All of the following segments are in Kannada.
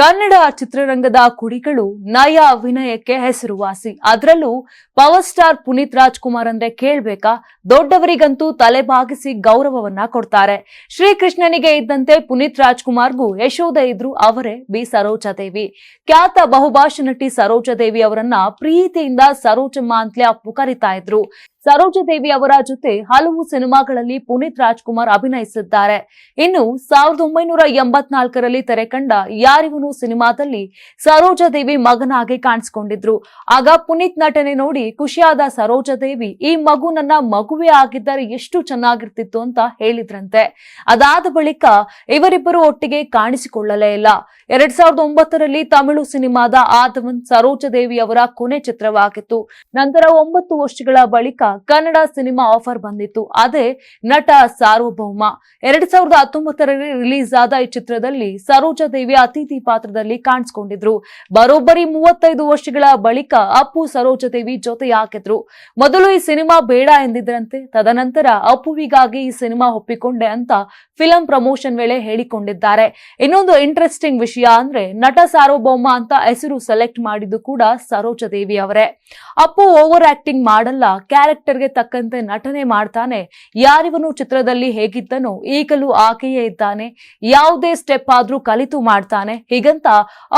ಕನ್ನಡ ಚಿತ್ರರಂಗದ ಕುಡಿಗಳು ನಯ ವಿನಯಕ್ಕೆ ಹೆಸರುವಾಸಿ. ಅದರಲ್ಲೂ ಪವರ್ ಸ್ಟಾರ್ ಪುನೀತ್ ರಾಜ್ಕುಮಾರ್ ಅಂದ್ರೆ ಕೇಳ್ಬೇಕಾ? ದೊಡ್ಡವರಿಗಂತೂ ತಲೆ ಬಾಗಿಸಿ ಗೌರವವನ್ನ ಕೊಡ್ತಾರೆ. ಶ್ರೀಕೃಷ್ಣನಿಗೆ ಇದ್ದಂತೆ ಪುನೀತ್ ರಾಜ್ಕುಮಾರ್ಗೂ ಯಶೋಧ ಇದ್ರು ಅವರೇ ಬಿ. ಸರೋಜಾದೇವಿ ಖ್ಯಾತ ಬಹುಭಾಷ ನಟಿ ಸರೋಜಾದೇವಿ ಅವರನ್ನ ಪ್ರೀತಿಯಿಂದ ಸರೋಜಮ್ಮ ಅಂತಲೇ ಅಪ್ಪು ಕರಿತಾ ಇದ್ರು. ಸರೋಜಾದೇವಿ ಅವರ ಜೊತೆ ಹಲವು ಸಿನಿಮಾಗಳಲ್ಲಿ ಪುನೀತ್ ರಾಜ್ಕುಮಾರ್ ಅಭಿನಯಿಸಿದ್ದಾರೆ. ಇನ್ನು ಸಾವಿರದ ಒಂಬೈನೂರ ಎಂಬತ್ನಾಲ್ಕರಲ್ಲಿ ತೆರೆ ಕಂಡ ಯಾರಿವನು ಸಿನಿಮಾದಲ್ಲಿ ಸರೋಜಾದೇವಿ ಮಗನಾಗಿ ಕಾಣಿಸಿಕೊಂಡಿದ್ರು. ಆಗ ಪುನೀತ್ ನಟನೆ ನೋಡಿ ಖುಷಿಯಾದ ಸರೋಜಾದೇವಿ ಈ ಮಗು ನನ್ನ ಮಗುವೇ ಆಗಿದ್ದರೆ ಎಷ್ಟು ಚೆನ್ನಾಗಿರ್ತಿತ್ತು ಅಂತ ಹೇಳಿದ್ರಂತೆ. ಅದಾದ ಬಳಿಕ ಇವರಿಬ್ಬರು ಒಟ್ಟಿಗೆ ಕಾಣಿಸಿಕೊಳ್ಳಲೇ ಇಲ್ಲ. ಎರಡ್ ಸಾವಿರದ ಒಂಬತ್ತರಲ್ಲಿ ತಮಿಳು ಸಿನಿಮಾದ ಆದವನ್ ಸರೋಜಾದೇವಿ ಅವರ ಕೊನೆ ಚಿತ್ರವಾಗಿತ್ತು. ನಂತರ ಒಂಬತ್ತು ವರ್ಷಗಳ ಬಳಿಕ ಕನ್ನಡ ಸಿನಿಮಾ ಆಫರ್ ಬಂದಿತ್ತು. ಅದೇ ನಟ ಸಾರ್ವಭೌಮ. ಎರಡ್ ಸಾವಿರದ ಹತ್ತೊಂಬತ್ತರಲ್ಲಿ ರಿಲೀಸ್ ಆದ ಈ ಚಿತ್ರದಲ್ಲಿ ಸರೋಜಾದೇವಿ ಅತಿಥಿ ಪಾತ್ರದಲ್ಲಿ ಕಾಣಿಸಿಕೊಂಡಿದ್ರು. ಬರೋಬ್ಬರಿ ಮೂವತ್ತೈದು ವರ್ಷಗಳ ಬಳಿಕ ಅಪ್ಪು ಸರೋಜಾ ದೇವಿ ಜೊತೆ ಹಾಕಿದ್ರು. ಮೊದಲು ಈ ಸಿನಿಮಾ ಬೇಡ ಎಂದಿದ್ರಂತೆ, ತದನಂತರ ಅಪ್ಪುವಿಗಾಗಿ ಈ ಸಿನಿಮಾ ಒಪ್ಪಿಕೊಂಡೆ ಅಂತ ಫಿಲಂ ಪ್ರಮೋಷನ್ ವೇಳೆ ಹೇಳಿಕೊಂಡಿದ್ದಾರೆ. ಇನ್ನೊಂದು ಇಂಟ್ರೆಸ್ಟಿಂಗ್ ವಿಷಯ ಅಂದ್ರೆ ನಟ ಸಾರ್ವಭೌಮ ಅಂತ ಹೆಸರು ಸೆಲೆಕ್ಟ್ ಮಾಡಿದ್ದು ಕೂಡ ಸರೋಜಾದೇವಿ ಅವರೇ. ಅಪ್ಪು ಓವರ್ ಆಕ್ಟಿಂಗ್ ಮಾಡಲ್ಲ ಕ್ಯಾರೆಕ್ಟರ್ಗೆ ತಕ್ಕಂತೆ ನಟನೆ ಮಾಡ್ತಾನೆ. ಯಾರಿವನು ಚಿತ್ರದಲ್ಲಿ ಹೇಗಿದ್ದನೋ ಈಗಲೂ ಆಕೆಯೇ ಇದ್ದಾನೆ. ಯಾವುದೇ ಸ್ಟೆಪ್ ಆದ್ರೂ ಕಲಿತು ಮಾಡ್ತಾನೆ. ಹೀಗಂತ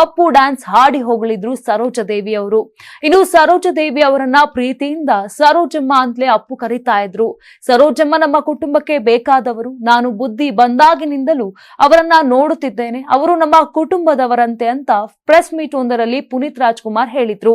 ಅಪ್ಪು ಡ್ಯಾನ್ಸ್ ಹಾಡಿ ಹೋಗಲಿದ್ರು ಸರೋಜಾದೇವಿ ಅವರು. ಇನ್ನು ಸರೋಜಾದೇವಿ ಅವರನ್ನ ಪ್ರೀತಿಯಿಂದ ಸರೋಜಮ್ಮ ಅಂತಲೇ ಅಪ್ಪು ಕರೀತಾ ಇದ್ರು. ಸರೋಜಮ್ಮ ನಮ್ಮ ಕುಟುಂಬಕ್ಕೆ ಬೇಕಾದವರು. ನಾನು ಬುದ್ಧಿ ಬಂದಾಗಿನಿಂದಲೂ ಅವರನ್ನ ನೋಡುತ್ತಿದ್ದೇನೆ. ಅವರು ನಮ್ಮ ಕುಟುಂಬದವರಂತೆ ಅಂತ ಪ್ರೆಸ್ ಮೀಟ್ ಒಂದರಲ್ಲಿ ಪುನೀತ್ ರಾಜ್ಕುಮಾರ್ ಹೇಳಿದ್ರು.